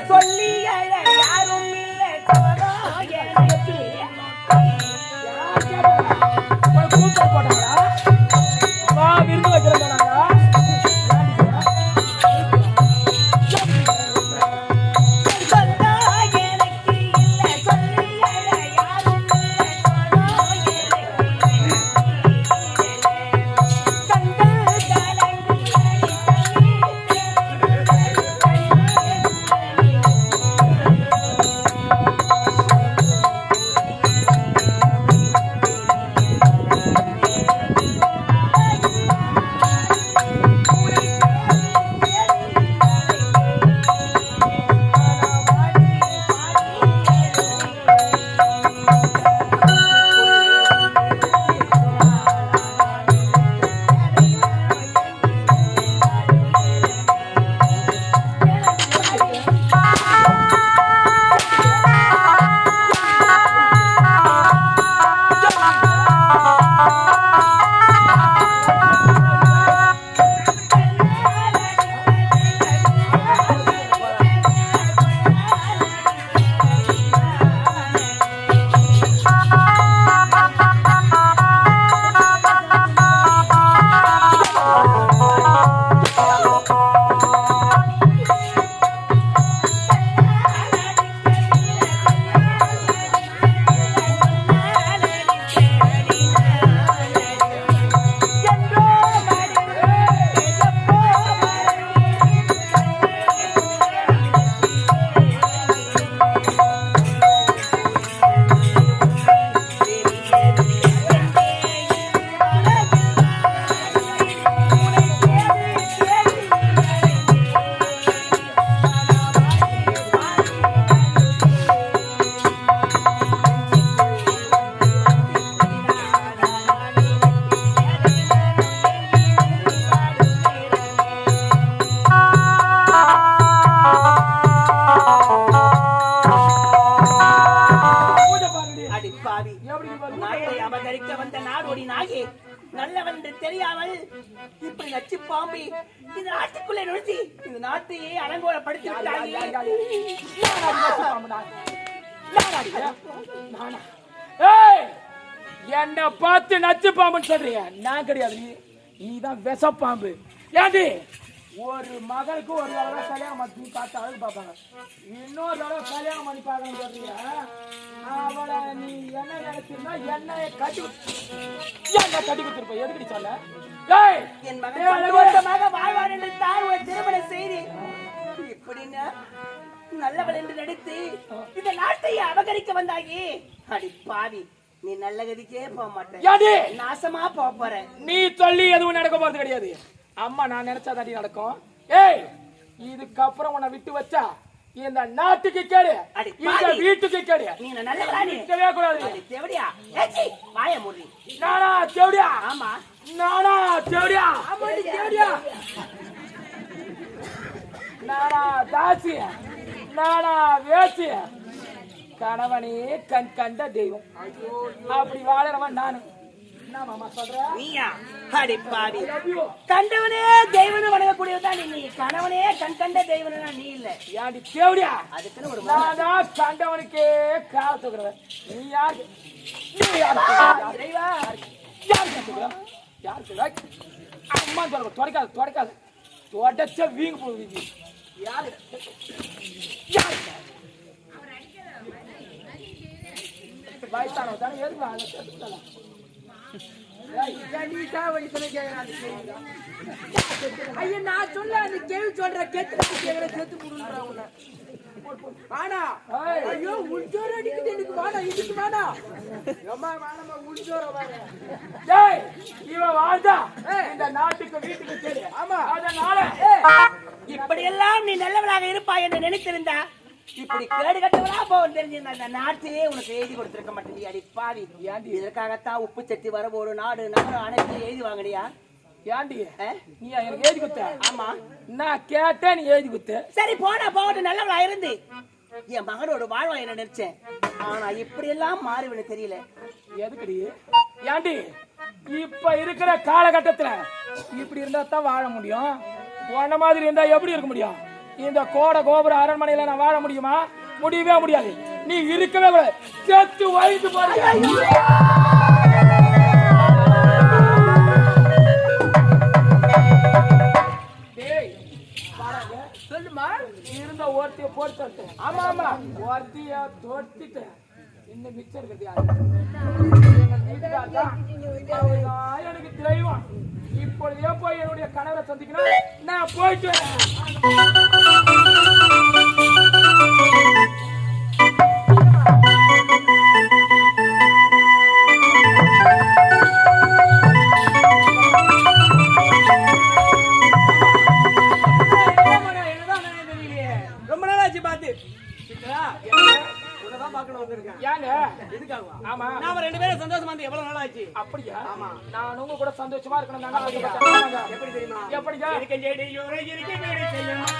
专利。இப்படி நச்சு பாம்பி இந்த நாட்டுக்குள்ளே நுழைச்சி இந்த நாட்டையே அலங்கோலப்படுத்தி என்னை பார்த்து நச்சு பாம்புன்னு சொல்றிய. நான் கிடையாது நீ நீதான் விஷப்பாம்பு. ஏண்டி ஒரு மகளுக்கு ஒரு தடவை கல்யாணம் பண்ணி பார்த்து அழகு பார்ப்பாங்க. இன்னொரு தடவை கல்யாணம் பண்ணி பார்க்கணும் சொல்றிய. அவளை நீ என்ன நினைச்சிருந்தா என்னைய கட்டி என்ன கட்டி கொடுத்துருப்ப. எதுக்கு சொல்ல? என் ஏய், மகன். சந்தோஷமாக வாழ்வார் என்று தாய் ஒரு திருமணம் செய்து. இப்படின்னா நல்லவள் என்று நடித்து இந்த நாட்டையே அபகரிக்க வந்தாயே. அடி பாவி நீ நல்ல கதிக்கே போக மாட்டேன். நாசமா போக போற. நீ சொல்லி எதுவும் நடக்க போறது கிடையாது. அம்மா நான் நினைச்சா தாண்டி நடக்கும். ஏய் இதுக்கப்புறம் உன்னை விட்டு வச்சா இந்த நாட்டுக்கு கேடு. இந்த. வீட்டுக்கு கேடு. நீ நல்லவளா நீ இருக்கவே கூடாது. அடி தேவடியா. ஏச்சி வாய மூடி. நானா தேவடியா? ஆமா. நானா தேவடியா? தேவடியா? நானா தாசி. நானா வேசி. கணவனே கண் கண்ட தெய்வம். அப்படி வாழறவன் நானு. என்ன மாமா சொல்ற நீயா? அடி பாவி. Love you. கண்டவனே தெய்வனு வணங்கக்கூடியவதான் நீ. நீ கணவனே கண் கண்ட தெய்வனா நீ இல்ல. ஏன்டி தேவடியா? அதுக்குன்னு ஒரு நான் தான் கண்டவனுக்கே கால் தூக்குறவன். நீ யாரு? நீ யாரு? இறைவா யாரு தூக்குற யாரு தூக்குற அம்மா சொல்ல தொடக்காது தொடக்காது. தொடச்ச வீங்க போகுது யாரு? யாரு? வயசானவ தானே எதுக்கு அதை ஐயா நான் சொல்ல அந்த கேள்வி சொல்ற கேட்டு கேக்குற செத்து ஆனா ஏய். ஐயோ உள்ஜோர் அடிக்குது எனக்கு வேணாம் இதுக்கு டேய் இவன் வாழ்ந்தா. இந்த நாட்டுக்கு வீட்டுக்கு சரி. ஆமா. அதனால இப்படியெல்லாம் நீ நல்லவளாக இருப்பாய் என்று நினைத்திருந்தா இப்படி கேடு கட்டவளா போகும் தெரிஞ்சிருந்தா அந்த நாட்டையே உனக்கு எழுதி கொடுத்திருக்க மாட்டேன் அடி பாவி. இதற்காகத்தான் உப்பு சட்டி வர ஒரு நாடு நகரம் அனைத்து எழுதி வாங்கினியா? ஏண்டி? நீ எனக்கு எழுதி குத்த ஆமா. நான் கேட்டேன் நீ எழுதி குத்து சரி போனா போகட்டும். நல்லவளா இருந்து. என் மகனோட வாழ்வா என்ன நினைச்சேன்? ஆனா இப்படி எல்லாம் மாறுவனு தெரியல. எதுக்குடி? ஏண்டி? இப்ப இருக்கிற காலகட்டத்துல இப்படி இருந்தா தான் வாழ முடியும். உன்ன மாதிரி இருந்தா எப்படி இருக்க முடியும்? இந்த கோட கோபுர அரண்மனையில நான் வாழ முடியுமா? முடியவே முடியாது. நீ இருக்கவே கூடாது. செத்து வயது. சொல்லுமா? இருந்த ஒருத்திய போட்டு. ஆமா ஆமா. ஒருத்திய தொட்டுட்டேன் இன்னும் மிச்சம் இருக்கிறது யாரு? எனக்கு தெய்வம். இப்பொழுதே போய் என்னுடைய கணவரை சந்திக்கணும். நான் போயிட்டு சந்தோஷமா இருக்கணும் நாங்க எப்படி தெரியுமா? எப்படிங்க? இருக்க செடி யோரை இருக்க வேடி செய்யணும்.